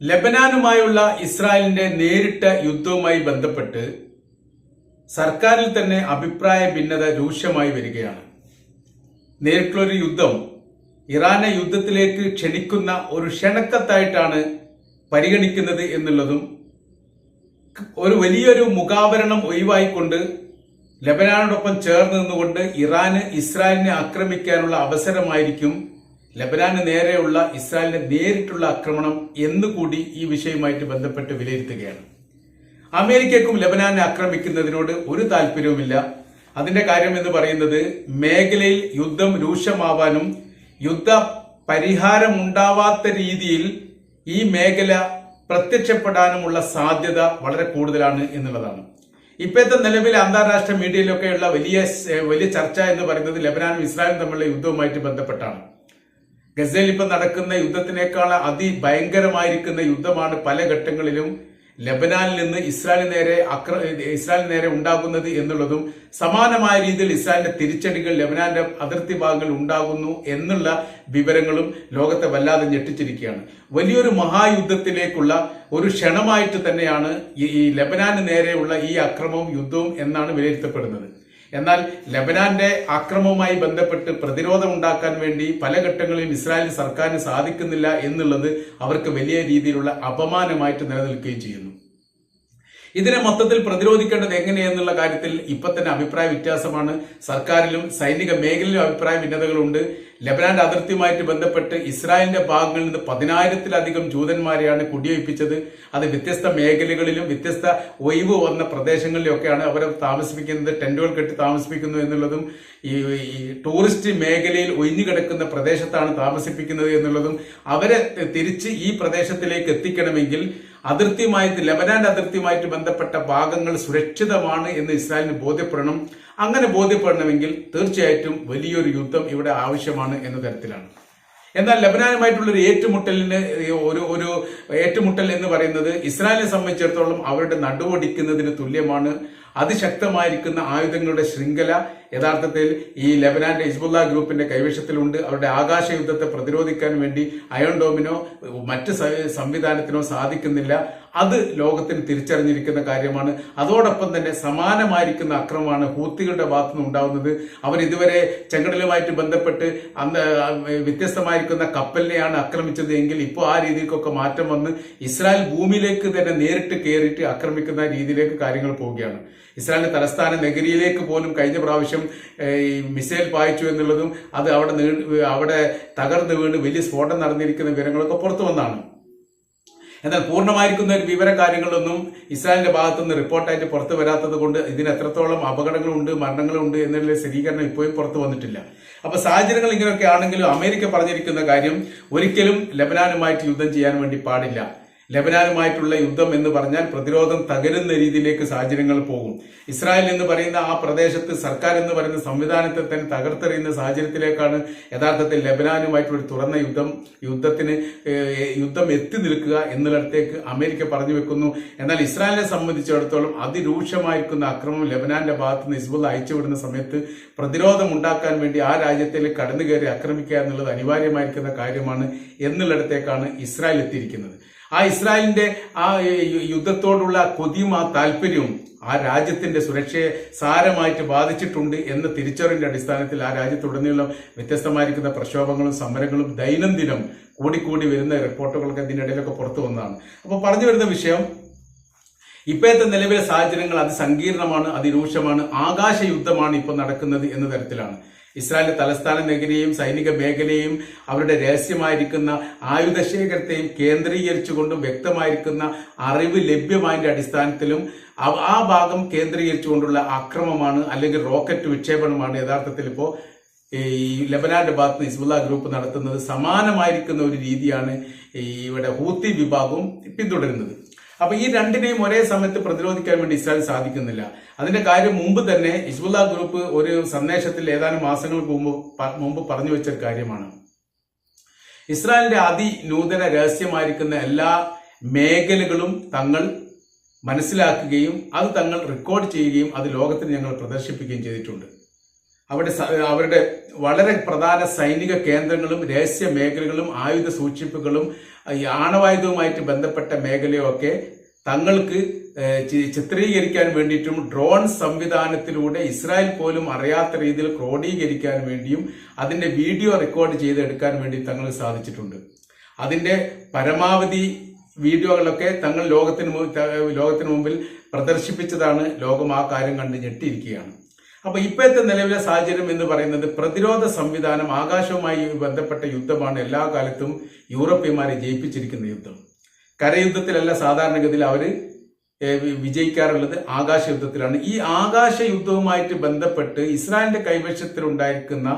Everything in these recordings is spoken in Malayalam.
ലബനാനുമായുള്ള ഇസ്രായേലിന്റെ നേരിട്ട യുദ്ധവുമായി ബന്ധപ്പെട്ട് സർക്കാരിൽ തന്നെ അഭിപ്രായ ഭിന്നത രൂക്ഷമായി വരികയാണ്. നേരിട്ടുള്ളൊരു യുദ്ധം ഇറാനെ യുദ്ധത്തിലേക്ക് ക്ഷണിക്കുന്ന ഒരു ക്ഷണക്കത്തായിട്ടാണ് പരിഗണിക്കുന്നത് എന്നുള്ളതും ഒരു വലിയൊരു മുഖാവരണം ഒഴിവായിക്കൊണ്ട് ലബനാനോടൊപ്പം ചേർന്ന് നിന്നുകൊണ്ട് ഇറാന് ഇസ്രായേലിനെ ആക്രമിക്കാനുള്ള അവസരമായിരിക്കും ലബനാന് നേരെയുള്ള ഇസ്രായേലിന്റെ നേരിട്ടുള്ള ആക്രമണം എന്നുകൂടി ഈ വിഷയവുമായിട്ട് ബന്ധപ്പെട്ട് വിലയിരുത്തുകയാണ്. അമേരിക്കക്കും ലബനാനെ ആക്രമിക്കുന്നതിനോട് ഒരു താല്പര്യവുമില്ല. അതിന്റെ കാര്യം എന്ന് പറയുന്നത് മേഖലയിൽ യുദ്ധം രൂക്ഷമാവാനും യുദ്ധ പരിഹാരമുണ്ടാവാത്ത രീതിയിൽ ഈ മേഖല പ്രത്യക്ഷപ്പെടാനുമുള്ള സാധ്യത വളരെ കൂടുതലാണ് എന്നുള്ളതാണ്. ഇപ്പോഴത്തെ നിലവിൽ അന്താരാഷ്ട്ര മീഡിയയിലൊക്കെയുള്ള വലിയ വലിയ ചർച്ച എന്ന് പറയുന്നത് ലബനാനും ഇസ്രായേലും തമ്മിലുള്ള യുദ്ധവുമായിട്ട് ബന്ധപ്പെട്ടാണ്. ഗസയിൽ ഇപ്പൊ നടക്കുന്ന യുദ്ധത്തിനേക്കാൾ അതിഭയങ്കരമായിരിക്കുന്ന യുദ്ധമാണ് പല ഘട്ടങ്ങളിലും ലബനാനിൽ നിന്ന് ഇസ്രായേലിന് നേരെ അക്ര ഇസ്രായേലിന് നേരെ ഉണ്ടാകുന്നത് എന്നുള്ളതും സമാനമായ രീതിയിൽ ഇസ്രായേലിന്റെ തിരിച്ചടികൾ ലബനാന്റെ അതിർത്തി ഭാഗങ്ങളിൽ ഉണ്ടാകുന്നു എന്നുള്ള വിവരങ്ങളും ലോകത്തെ വല്ലാതെ ഞെട്ടിച്ചിരിക്കുകയാണ്. വലിയൊരു മഹായുദ്ധത്തിലേക്കുള്ള ഒരു ക്ഷണമായിട്ട് തന്നെയാണ് ഈ ലബനാന് നേരെയുള്ള ഈ അക്രമവും യുദ്ധവും എന്നാണ് വിലയിരുത്തപ്പെടുന്നത്. എന്നാൽ ലബനാന്റെ ആക്രമവുമായി ബന്ധപ്പെട്ട് പ്രതിരോധം ഉണ്ടാക്കാൻ വേണ്ടി പല ഘട്ടങ്ങളിലും ഇസ്രായേൽ സർക്കാരിന് സാധിക്കുന്നില്ല എന്നുള്ളത് അവർക്ക് വലിയ രീതിയിലുള്ള അപമാനമായിട്ട് നിലനിൽക്കുകയും ചെയ്യുന്നു. ഇതിനെ മൊത്തത്തിൽ പ്രതിരോധിക്കേണ്ടത് എങ്ങനെയെന്നുള്ള കാര്യത്തിൽ ഇപ്പൊ തന്നെ അഭിപ്രായ വ്യത്യാസമാണ്. സർക്കാരിലും സൈനിക മേഖലയിലും അഭിപ്രായ ഭിന്നതകളുണ്ട്. ലബനാന്റെ അതിർത്തിയുമായിട്ട് ബന്ധപ്പെട്ട് ഇസ്രായേലിന്റെ ഭാഗങ്ങളിൽ നിന്ന് പതിനായിരത്തിലധികം ജൂതന്മാരെയാണ് കുടിയൊഴിപ്പിച്ചത്. അത് വ്യത്യസ്ത മേഖലകളിലും വ്യത്യസ്ത ഒഴിവ് വന്ന പ്രദേശങ്ങളിലൊക്കെയാണ് അവരെ താമസിപ്പിക്കുന്നത് ടെന്റുകൾ കെട്ടി താമസിപ്പിക്കുന്നു എന്നുള്ളതും ഈ ടൂറിസ്റ്റ് മേഖലയിൽ ഒഴിഞ്ഞു കിടക്കുന്ന പ്രദേശത്താണ് താമസിപ്പിക്കുന്നത് എന്നുള്ളതും അവരെ തിരിച്ച് ഈ പ്രദേശത്തിലേക്ക് എത്തിക്കണമെങ്കിൽ അതിർത്തിയുമായിട്ട് ലബനാന്റെ അതിർത്തിയുമായിട്ട് ബന്ധപ്പെട്ട ഭാഗങ്ങൾ സുരക്ഷിതമാണ് എന്ന് ഇസ്രായേലിന് ബോധ്യപ്പെടണം. അങ്ങനെ ബോധ്യപ്പെടണമെങ്കിൽ തീർച്ചയായിട്ടും വലിയൊരു യുദ്ധം ഇവിടെ ആവശ്യമാണ് എന്ന തരത്തിലാണ്. എന്നാൽ ലബനാനുമായിട്ടുള്ള ഒരു ഏറ്റുമുട്ടലിന് ഒരു ഒരു ഏറ്റുമുട്ടൽ എന്ന് പറയുന്നത് ഇസ്രായേലിനെ സംബന്ധിച്ചിടത്തോളം അവരുടെ നടുവടിക്കുന്നതിന് തുല്യമാണ്. അതിശക്തമായിരിക്കുന്ന ആയുധങ്ങളുടെ ശൃംഖല യഥാർത്ഥത്തിൽ ഈ ലബനാന്റെ ഹിസ്ബുല്ല ഗ്രൂപ്പിന്റെ കൈവശത്തിലുണ്ട്. അവരുടെ ആകാശ യുദ്ധത്തെ പ്രതിരോധിക്കാൻ വേണ്ടി അയോൺ ഡോമിനോ മറ്റ് സംവിധാനത്തിനോ സാധിക്കുന്നില്ല. അത് ലോകത്തിന് തിരിച്ചറിഞ്ഞിരിക്കുന്ന കാര്യമാണ്. അതോടൊപ്പം തന്നെ സമാനമായിരിക്കുന്ന അക്രമമാണ് ഹൂത്തികളുടെ ഭാഗത്തുനിന്ന് ഉണ്ടാവുന്നത്. അവർ ഇതുവരെ ചെങ്കടലുമായിട്ട് ബന്ധപ്പെട്ട് അന്ന് വ്യത്യസ്തമായിരിക്കുന്ന കപ്പലിനെയാണ് ആക്രമിച്ചത് എങ്കിൽ ഇപ്പോൾ ആ രീതിക്കൊക്കെ മാറ്റം വന്ന് ഇസ്രായേൽ ഭൂമിയിലേക്ക് തന്നെ നേരിട്ട് കയറിയിട്ട് ആക്രമിക്കുന്ന രീതിയിലേക്ക് കാര്യങ്ങൾ പോവുകയാണ്. ഇസ്രായേലിന്റെ തലസ്ഥാന നഗരിയിലേക്ക് പോലും കഴിഞ്ഞ പ്രാവശ്യം ഈ മിസൈൽ പായിച്ചു എന്നുള്ളതും അത് അവിടെ അവിടെ തകർന്നു വീണ് വലിയ സ്ഫോടനം നടന്നിരിക്കുന്ന വിവരങ്ങളൊക്കെ പുറത്തു വന്നാണ്. എന്നാൽ പൂർണമായിരിക്കുന്ന ഒരു വിവര കാര്യങ്ങളൊന്നും ഇസ്രായേലിന്റെ ഭാഗത്തുനിന്ന് റിപ്പോർട്ടായിട്ട് പുറത്തു വരാത്തത് കൊണ്ട് ഇതിന് എത്രത്തോളം അപകടങ്ങളുണ്ട് മരണങ്ങളുണ്ട് എന്നുള്ള സ്ഥിരീകരണം ഇപ്പോഴും പുറത്തു വന്നിട്ടില്ല. അപ്പൊ സാഹചര്യങ്ങൾ ഇങ്ങനെയൊക്കെ ആണെങ്കിലും അമേരിക്ക പറഞ്ഞിരിക്കുന്ന കാര്യം ഒരിക്കലും ലബനാനുമായിട്ട് യുദ്ധം ചെയ്യാൻ വേണ്ടി പാടില്ല. ലബനാനുമായിട്ടുള്ള യുദ്ധം എന്ന് പറഞ്ഞാൽ പ്രതിരോധം തകരുന്ന രീതിയിലേക്ക് സാഹചര്യങ്ങൾ പോകും. ഇസ്രായേൽ എന്ന് പറയുന്ന ആ പ്രദേശത്ത് സർക്കാർ എന്ന് പറയുന്ന സംവിധാനത്തെ തന്നെ തകർത്തെറിയുന്ന സാഹചര്യത്തിലേക്കാണ് യഥാർത്ഥത്തിൽ ലബനാനുമായിട്ടുള്ള ഒരു തുറന്ന യുദ്ധം യുദ്ധത്തിന് യുദ്ധം എത്തി നിൽക്കുക എന്നുള്ളിടത്തേക്ക് അമേരിക്ക പറഞ്ഞു വെക്കുന്നു. എന്നാൽ ഇസ്രായേലിനെ സംബന്ധിച്ചിടത്തോളം അതിരൂക്ഷമായിരിക്കുന്ന അക്രമം ലബനാന്റെ ഭാഗത്ത് നിന്ന് ഹിസ്ബുള്ള അയച്ചുവിടുന്ന സമയത്ത് പ്രതിരോധം ഉണ്ടാക്കാൻ വേണ്ടി ആ രാജ്യത്തിൽ കടന്നു കയറി ആക്രമിക്കുക എന്നുള്ളത് അനിവാര്യമായിരിക്കുന്ന കാര്യമാണ് എന്നുള്ളിടത്തേക്കാണ് ഇസ്രായേൽ എത്തിയിരിക്കുന്നത്. ആ ഇസ്രായേലിന്റെ ആ യുദ്ധത്തോടുള്ള കൊതിയും ആ താല്പര്യവും ആ രാജ്യത്തിന്റെ സുരക്ഷയെ സാരമായിട്ട് ബാധിച്ചിട്ടുണ്ട് എന്ന തിരിച്ചറിവിന്റെ അടിസ്ഥാനത്തിൽ ആ രാജ്യത്തുടനീളം വ്യത്യസ്തമായിരിക്കുന്ന പ്രക്ഷോഭങ്ങളും സമരങ്ങളും ദൈനംദിനം കൂടിക്കൂടി വരുന്ന റിപ്പോർട്ടുകളൊക്കെ ഇതിനിടയിലൊക്കെ പുറത്തു വന്നതാണ്. അപ്പോൾ പറഞ്ഞു വരുന്ന വിഷയം ഇപ്പോഴത്തെ നിലവിലെ സാഹചര്യങ്ങൾ അതിസങ്കീർണമാണ് അതിരൂക്ഷമാണ് ആകാശ യുദ്ധമാണ് ഇപ്പോൾ നടക്കുന്നത് എന്ന തരത്തിലാണ്. ഇസ്രായേലിന്റെ തലസ്ഥാന നഗരിയെയും സൈനിക മേഖലയെയും അവരുടെ രഹസ്യമായിരിക്കുന്ന ആയുധശേഖരത്തെയും കേന്ദ്രീകരിച്ചുകൊണ്ടും വ്യക്തമായിരിക്കുന്ന അറിവ് ലഭ്യമായതിന്റെ അടിസ്ഥാനത്തിലും ആ ഭാഗം കേന്ദ്രീകരിച്ചുകൊണ്ടുള്ള അക്രമമാണ് അല്ലെങ്കിൽ റോക്കറ്റ് വിക്ഷേപണമാണ് യഥാർത്ഥത്തിൽ ഇപ്പോൾ ഈ ലബനാന്റെ ഭാഗത്ത് ഹിസ്ബുല്ല ഗ്രൂപ്പ് നടത്തുന്നത് സമാനമായിരിക്കുന്ന ഒരു രീതിയാണ് ഈ ഇവിടെ ഹൂത്തി വിഭാഗവും പിന്തുടരുന്നത്. അപ്പൊ ഈ രണ്ടിനെയും ഒരേ സമയത്ത് പ്രതിരോധിക്കാൻ വേണ്ടി ഇസ്രായേൽ സാധിക്കുന്നില്ല. അതിന്റെ കാര്യം മുമ്പ് തന്നെ ഹിസ്ബുല്ല ഗ്രൂപ്പ് ഒരു സന്ദേശത്തിൽ ഏതാനും മാസങ്ങൾക്ക് മുമ്പ് മുമ്പ് പറഞ്ഞു വെച്ച കാര്യമാണ്. ഇസ്രായേലിന്റെ അതിനൂതന രഹസ്യമായിരിക്കുന്ന എല്ലാ മേഖലകളും തങ്ങൾ മനസ്സിലാക്കുകയും അത് തങ്ങൾ റെക്കോർഡ് ചെയ്യുകയും അത് ലോകത്തിന് ഞങ്ങൾ പ്രദർശിപ്പിക്കുകയും ചെയ്തിട്ടുണ്ട്. അവിടെ അവരുടെ വളരെ പ്രധാന സൈനിക കേന്ദ്രങ്ങളും രഹസ്യ മേഖലകളും ആയുധ സൂക്ഷിപ്പുകളും ഈ ആണവായുധവുമായിട്ട് ബന്ധപ്പെട്ട മേഖലയൊക്കെ തങ്ങൾക്ക് ചിത്രീകരിക്കാൻ വേണ്ടിയിട്ടും ഡ്രോൺ സംവിധാനത്തിലൂടെ ഇസ്രായേൽ പോലും അറിയാത്ത രീതിയിൽ ക്രോഡീകരിക്കാൻ വേണ്ടിയും അതിന്റെ വീഡിയോ റെക്കോർഡ് ചെയ്തെടുക്കാൻ വേണ്ടി തങ്ങൾ സാധിച്ചിട്ടുണ്ട്. അതിന്റെ പരമാവധി വീഡിയോകളൊക്കെ തങ്ങൾ ലോകത്തിന് ലോകത്തിന് മുമ്പിൽ പ്രദർശിപ്പിച്ചതാണ്. ലോകം ആ കാര്യം കണ്ട് ഞെട്ടിയിരിക്കുകയാണ്. അപ്പൊ ഇപ്പോഴത്തെ നിലവിലെ സാഹചര്യം എന്ന് പറയുന്നത് പ്രതിരോധ സംവിധാനം ആകാശവുമായി ബന്ധപ്പെട്ട യുദ്ധമാണ് എല്ലാ കാലത്തും യൂറോപ്യന്മാരെ ജയിപ്പിച്ചിരിക്കുന്ന യുദ്ധം. കരയുദ്ധത്തിലല്ല സാധാരണഗതിയിൽ അവർ വിജയിക്കാറുള്ളത് ആകാശ യുദ്ധത്തിലാണ് ഈ ആകാശ യുദ്ധവുമായിട്ട് ബന്ധപ്പെട്ട് ഇസ്രായേലിന്റെ കൈവശത്തിലുണ്ടായിരിക്കുന്ന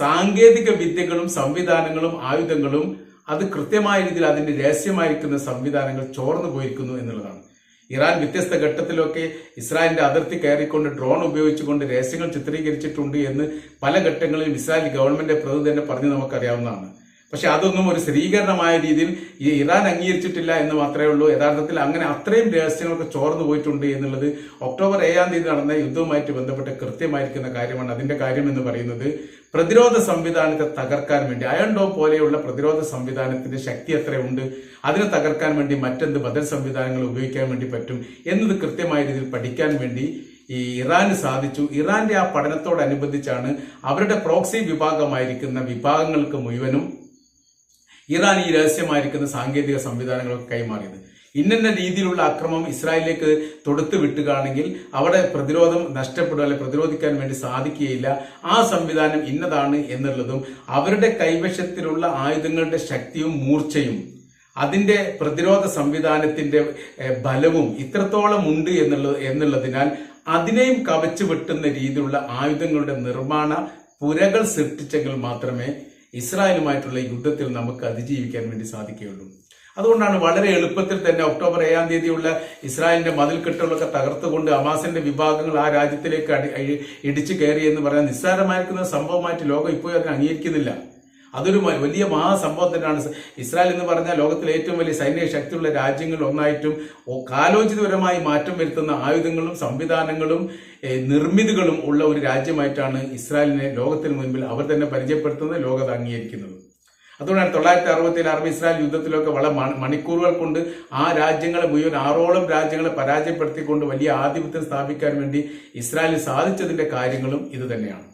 സാങ്കേതിക വിദ്യകളും സംവിധാനങ്ങളും ആയുധങ്ങളും അത് കൃത്യമായ രീതിയിൽ അതിന്റെ രഹസ്യമായിരിക്കുന്ന സംവിധാനങ്ങൾ ചോർന്നു പോയിരിക്കുന്നു എന്നുള്ളതാണ്. ഇറാൻ വ്യത്യസ്ത ഘട്ടത്തിലൊക്കെ ഇസ്രായേലിന്റെ അതിർത്തി കയറിക്കൊണ്ട് ഡ്രോൺ ഉപയോഗിച്ചുകൊണ്ട് രഹസ്യങ്ങൾ ചിത്രീകരിച്ചിട്ടുണ്ട് എന്ന് പല ഘട്ടങ്ങളിലും ഇസ്രായേൽ ഗവൺമെന്റ് പ്രതിനിധി തന്നെ പറഞ്ഞ് നമുക്കറിയാവുന്നതാണ്. പക്ഷെ അതൊന്നും ഒരു സ്ഥിരീകരണമായ രീതിയിൽ ഈ ഇറാൻ അംഗീകരിച്ചിട്ടില്ല എന്ന് മാത്രമേ ഉള്ളൂ. യഥാർത്ഥത്തിൽ അങ്ങനെ അത്രയും രഹസ്യങ്ങളൊക്കെ ചോർന്നു പോയിട്ടുണ്ട് എന്നുള്ളത് ഒക്ടോബർ ഏഴാം തീയതി നടന്ന യുദ്ധവുമായിട്ട് ബന്ധപ്പെട്ട് കൃത്യമായിരിക്കുന്ന കാര്യമാണ് അതിന്റെ കാര്യം എന്ന് പറയുന്നത്. പ്രതിരോധ സംവിധാനത്തെ തകർക്കാൻ വേണ്ടി അയൺ ഡോം പോലെയുള്ള പ്രതിരോധ സംവിധാനത്തിന്റെ ശക്തി എത്രയുണ്ട് അതിനെ തകർക്കാൻ വേണ്ടി മറ്റെന്ത് ബദൽ സംവിധാനങ്ങൾ ഉപയോഗിക്കാൻ വേണ്ടി പറ്റും എന്നത് കൃത്യമായ രീതിയിൽ പഠിക്കാൻ വേണ്ടി ഈ ഇറാന് സാധിച്ചു. ഇറാന്റെ ആ പഠനത്തോടനുബന്ധിച്ചാണ് അവരുടെ പ്രോക്സി വിഭാഗമായിരിക്കുന്ന വിഭാഗങ്ങൾക്ക് മുഴുവനും ഇറാൻ ഈ രഹസ്യമായിരിക്കുന്ന സാങ്കേതിക സംവിധാനങ്ങളൊക്കെ കൈമാറിയത്. ഇന്ന രീതിയിലുള്ള അക്രമം ഇസ്രായേലിലേക്ക് തൊടുത്തു വിട്ടുകയാണെങ്കിൽ അവിടെ പ്രതിരോധം നഷ്ടപ്പെടുക അല്ലെ പ്രതിരോധിക്കാൻ വേണ്ടി സാധിക്കുകയില്ല. ആ സംവിധാനം ഇന്നതാണ് എന്നുള്ളതും അവരുടെ കൈവശത്തിലുള്ള ആയുധങ്ങളുടെ ശക്തിയും മൂർച്ചയും അതിന്റെ പ്രതിരോധ സംവിധാനത്തിന്റെ ബലവും ഇത്രത്തോളം ഉണ്ട് എന്നുള്ളത് എന്നുള്ളതിനാൽ അതിനെയും കവച്ചു വെട്ടുന്ന രീതിയിലുള്ള ആയുധങ്ങളുടെ നിർമ്മാണ പുരകൾ സൃഷ്ടിച്ചെങ്കിൽ മാത്രമേ ഇസ്രായേലുമായിട്ടുള്ള യുദ്ധത്തിൽ നമുക്ക് അതിജീവിക്കാൻ വേണ്ടി സാധിക്കുകയുള്ളൂ. അതുകൊണ്ടാണ് വളരെ എളുപ്പത്തിൽ തന്നെ ഒക്ടോബർ ഏഴാം തീയതിയുള്ള ഇസ്രായേലിന്റെ മതിൽക്കെട്ടുകളൊക്കെ തകർത്തുകൊണ്ട് അമാസിന്റെ വിഭാഗങ്ങൾ ആ രാജ്യത്തിലേക്ക് അടി- ഇടിച്ചു കയറി എന്ന് പറയാൻ നിസ്സാരമായിരിക്കുന്ന സംഭവമായിട്ട് ലോകം ഇപ്പോഴും അതിനെ അംഗീകരിക്കുന്നില്ല. അതൊരു വലിയ മഹാസംഭവം തന്നെയാണ്. ഇസ്രായേൽ എന്ന് പറഞ്ഞാൽ ലോകത്തിലെ ഏറ്റവും വലിയ സൈനിക ശക്തിയുള്ള രാജ്യങ്ങളിൽ ഒന്നായിട്ടും കാലോചിതപരമായി മാറ്റം വരുത്തുന്ന ആയുധങ്ങളും സംവിധാനങ്ങളും നിർമ്മിതികളും ഉള്ള ഒരു രാജ്യമായിട്ടാണ് ഇസ്രായേലിനെ ലോകത്തിന് മുൻപിൽ അവർ തന്നെ പരിചയപ്പെടുത്തുന്നത് ലോകത്ത് അംഗീകരിക്കുന്നത്. അതുകൊണ്ടാണ് തൊള്ളായിരത്തി അറുപത്തിയിൽ അറബ് ഇസ്രായേൽ യുദ്ധത്തിലൊക്കെ വളരെ മണിക്കൂറുകൾ കൊണ്ട് ആ രാജ്യങ്ങളെ മുഴുവൻ ആറോളം രാജ്യങ്ങളെ പരാജയപ്പെടുത്തിക്കൊണ്ട് വലിയ ആധിപത്യം സ്ഥാപിക്കാൻ വേണ്ടി ഇസ്രായേലിന് സാധിച്ചതിന്റെ കാര്യങ്ങളും ഇത് തന്നെയാണ്.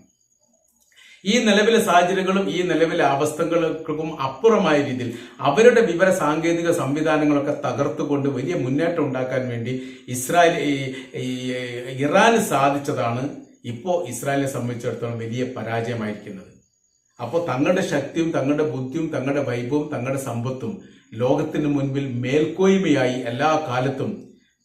ഈ നിലവിലെ സാഹചര്യങ്ങളും ഈ നിലവിലെ അവസ്ഥകൾക്കും അപ്പുറമായ രീതിയിൽ അവരുടെ വിവര സാങ്കേതിക സംവിധാനങ്ങളൊക്കെ തകർത്തുകൊണ്ട് വലിയ മുന്നേറ്റം ഉണ്ടാക്കാൻ വേണ്ടി ഇസ്രായേൽ ഇറാന് സാധിച്ചതാണ് ഇപ്പോൾ ഇസ്രായേലിനെ സംബന്ധിച്ചിടത്തോളം വലിയ പരാജയമായിരിക്കുന്നത്. അപ്പോൾ തങ്ങളുടെ ശക്തിയും തങ്ങളുടെ ബുദ്ധിയും തങ്ങളുടെ വൈഭവവും തങ്ങളുടെ സമ്പത്തും ലോകത്തിന് മുൻപിൽ മേൽക്കോയ്മയായി എല്ലാ കാലത്തും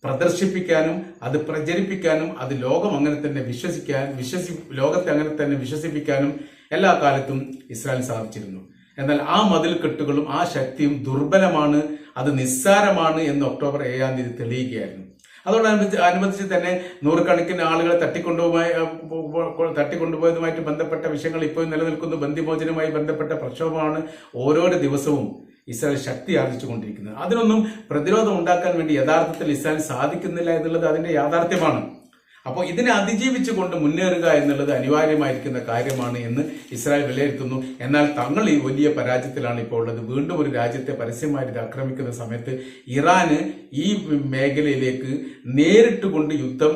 പ്രദർശിപ്പിക്കാനും അത് പ്രചരിപ്പിക്കാനും അത് ലോകം അങ്ങനെ തന്നെ വിശ്വസിക്കാൻ വിശ്വസി ലോകത്തെ അങ്ങനെ തന്നെ വിശ്വസിപ്പിക്കാനും എല്ലാ കാലത്തും ഇസ്രായേൽ സാധിച്ചിരുന്നു. എന്നാൽ ആ മതിൽ കെട്ടുകളും ആ ശക്തിയും ദുർബലമാണ് അത് നിസ്സാരമാണ് എന്ന് ഒക്ടോബർ ഏഴാം തീയതി തെളിയിക്കുകയായിരുന്നു അതോടനുബന്ധിച്ച് അനുബന്ധിച്ച് തന്നെ നൂറുകണക്കിന് ആളുകളെ തട്ടിക്കൊണ്ടുപോയി തട്ടിക്കൊണ്ടുപോയതുമായിട്ട് ബന്ധപ്പെട്ട വിഷയങ്ങൾ ഇപ്പോഴും നിലനിൽക്കുന്നു. ബന്ധിമോചനവുമായി ബന്ധപ്പെട്ട പ്രക്ഷോഭമാണ് ഓരോരോ ദിവസവും ഇസ്രായേൽ ശക്തി ആർജിച്ചുകൊണ്ടിരിക്കുന്നത്. അതിനൊന്നും പ്രതിരോധം ഉണ്ടാക്കാൻ വേണ്ടി യഥാർത്ഥത്തിൽ ഇസ്രായേൽ സാധിക്കുന്നില്ല എന്നുള്ളത് അതിന്റെ യാഥാർത്ഥ്യമാണ്. അപ്പോൾ ഇതിനെ അതിജീവിച്ചുകൊണ്ട് മുന്നേറുക എന്നുള്ളത് അനിവാര്യമായിരിക്കുന്ന കാര്യമാണ് എന്ന് ഇസ്രായേൽ വിലയിരുത്തുന്നു. എന്നാൽ തങ്ങൾ ഈ വലിയ പരാജയത്തിലാണ് ഇപ്പോൾ ഉള്ളത്. വീണ്ടും ഒരു രാജ്യത്തെ പരസ്യമായി ഇത് ആക്രമിക്കുന്ന സമയത്ത് ഇറാന് ഈ മേഖലയിലേക്ക് നേരിട്ട് കൊണ്ട് യുദ്ധം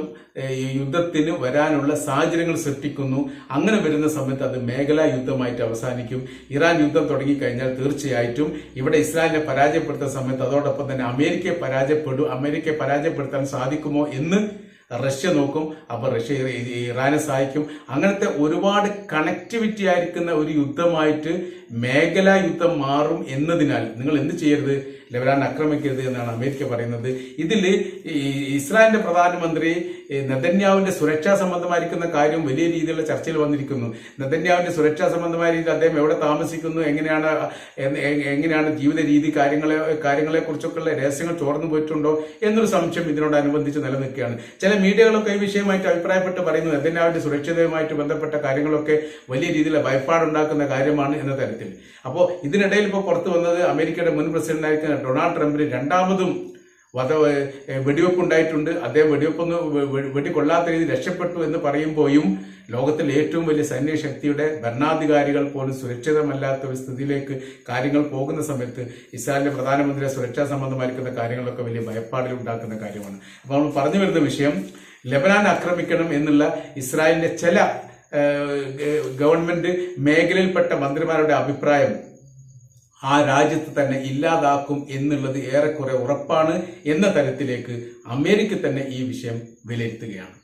യുദ്ധത്തിന് വരാനുള്ള സാഹചര്യങ്ങൾ സൃഷ്ടിക്കുന്നു. അങ്ങനെ വരുന്ന സമയത്ത് അത് മേഖലാ യുദ്ധമായിട്ട് അവസാനിക്കും. ഇറാൻ യുദ്ധം തുടങ്ങിക്കഴിഞ്ഞാൽ തീർച്ചയായിട്ടും ഇവിടെ ഇസ്രായേലിനെ പരാജയപ്പെടുത്തുന്ന സമയത്ത് അതോടൊപ്പം തന്നെ അമേരിക്കയെ പരാജയപ്പെടും അമേരിക്കയെ പരാജയപ്പെടുത്താൻ സാധിക്കുമോ എന്ന് റഷ്യ നോക്കും അപ്പൊ റഷ്യ ഇറാനെ സഹായിക്കും. അങ്ങനത്തെ ഒരുപാട് കണക്ടിവിറ്റി ആയിരിക്കുന്ന ഒരു യുദ്ധമായിട്ട് മേഖലാ യുദ്ധം മാറും എന്നതിനാൽ നിങ്ങൾ എന്ത് ചെയ്യരുത്? ലെബനാൻ ആക്രമിക്കരുത് എന്നാണ് അമേരിക്ക പറയുന്നത്. ഇതിൽ ഇസ്രായേലിന്റെ പ്രധാനമന്ത്രി നെതന്യാവിന്റെ സുരക്ഷാ സംബന്ധമായിരിക്കുന്ന കാര്യം വലിയ രീതിയിലുള്ള ചർച്ചയിൽ വന്നിരിക്കുന്നു. നെതന്യാവിന്റെ സുരക്ഷാ സംബന്ധമായ രീതിയിൽ അദ്ദേഹം എവിടെ താമസിക്കുന്നു എങ്ങനെയാണ് എങ്ങനെയാണ് ജീവിത രീതി കാര്യങ്ങളെ കാര്യങ്ങളെ കുറിച്ചൊക്കെയുള്ള രഹസ്യങ്ങൾ ചോർന്നു പോയിട്ടുണ്ടോ എന്നൊരു സംശയം ഇതിനോടനുബന്ധിച്ച് നിലനിൽക്കുകയാണ്. ചില മീഡിയകളൊക്കെ ഈ വിഷയമായിട്ട് അഭിപ്രായപ്പെട്ട് പറയുന്നു നെതന്യാവിന്റെ സുരക്ഷിതവുമായിട്ട് ബന്ധപ്പെട്ട കാര്യങ്ങളൊക്കെ വലിയ രീതിയിൽ ഭയപ്പാടുണ്ടാക്കുന്ന കാര്യമാണ് എന്ന തരത്തിൽ. അപ്പോൾ ഇതിനിടയിൽ ഇപ്പോൾ പുറത്തു വന്നത് അമേരിക്കയുടെ മുൻ പ്രസിഡന്റായിരിക്കുന്ന ഡൊണാൾഡ് ട്രംപിന് രണ്ടാമതും ഏ, വെടിവെപ്പ് ഉണ്ടായിട്ടുണ്ട് അദ്ദേഹം വെടിവെപ്പൊന്ന് വെടികൊള്ളാത്ത രീതിയിൽ രക്ഷപ്പെട്ടു എന്ന് പറയുമ്പോഴും ലോകത്തിലെ ഏറ്റവും വലിയ സൈന്യശക്തിയുടെ ഭരണാധികാരികൾ പോലും സുരക്ഷിതമല്ലാത്ത ഒരു സ്ഥിതിയിലേക്ക് കാര്യങ്ങൾ പോകുന്ന സമയത്ത് ഇസ്രായേലിന്റെ പ്രധാനമന്ത്രിയെ സുരക്ഷാ സംബന്ധമായിരിക്കുന്ന കാര്യങ്ങളൊക്കെ വലിയ ഭയപ്പാടിൽ ഉണ്ടാക്കുന്ന കാര്യമാണ്. അപ്പോൾ നമ്മൾ പറഞ്ഞു വരുന്ന വിഷയം ലബനാൻ ആക്രമിക്കണം എന്നുള്ള ഇസ്രായേലിന്റെ ചില ഗവൺമെന്റ് മേഖലയിൽപ്പെട്ട മന്ത്രിമാരുടെ അഭിപ്രായം ആ രാജ്യത്ത് തന്നെ ഇല്ലാതാക്കും എന്നുള്ളത് ഏറെക്കുറെ ഉറപ്പാണ് എന്ന തരത്തിലേക്ക് അമേരിക്ക തന്നെ ഈ വിഷയം വിലയിരുത്തുകയാണ്.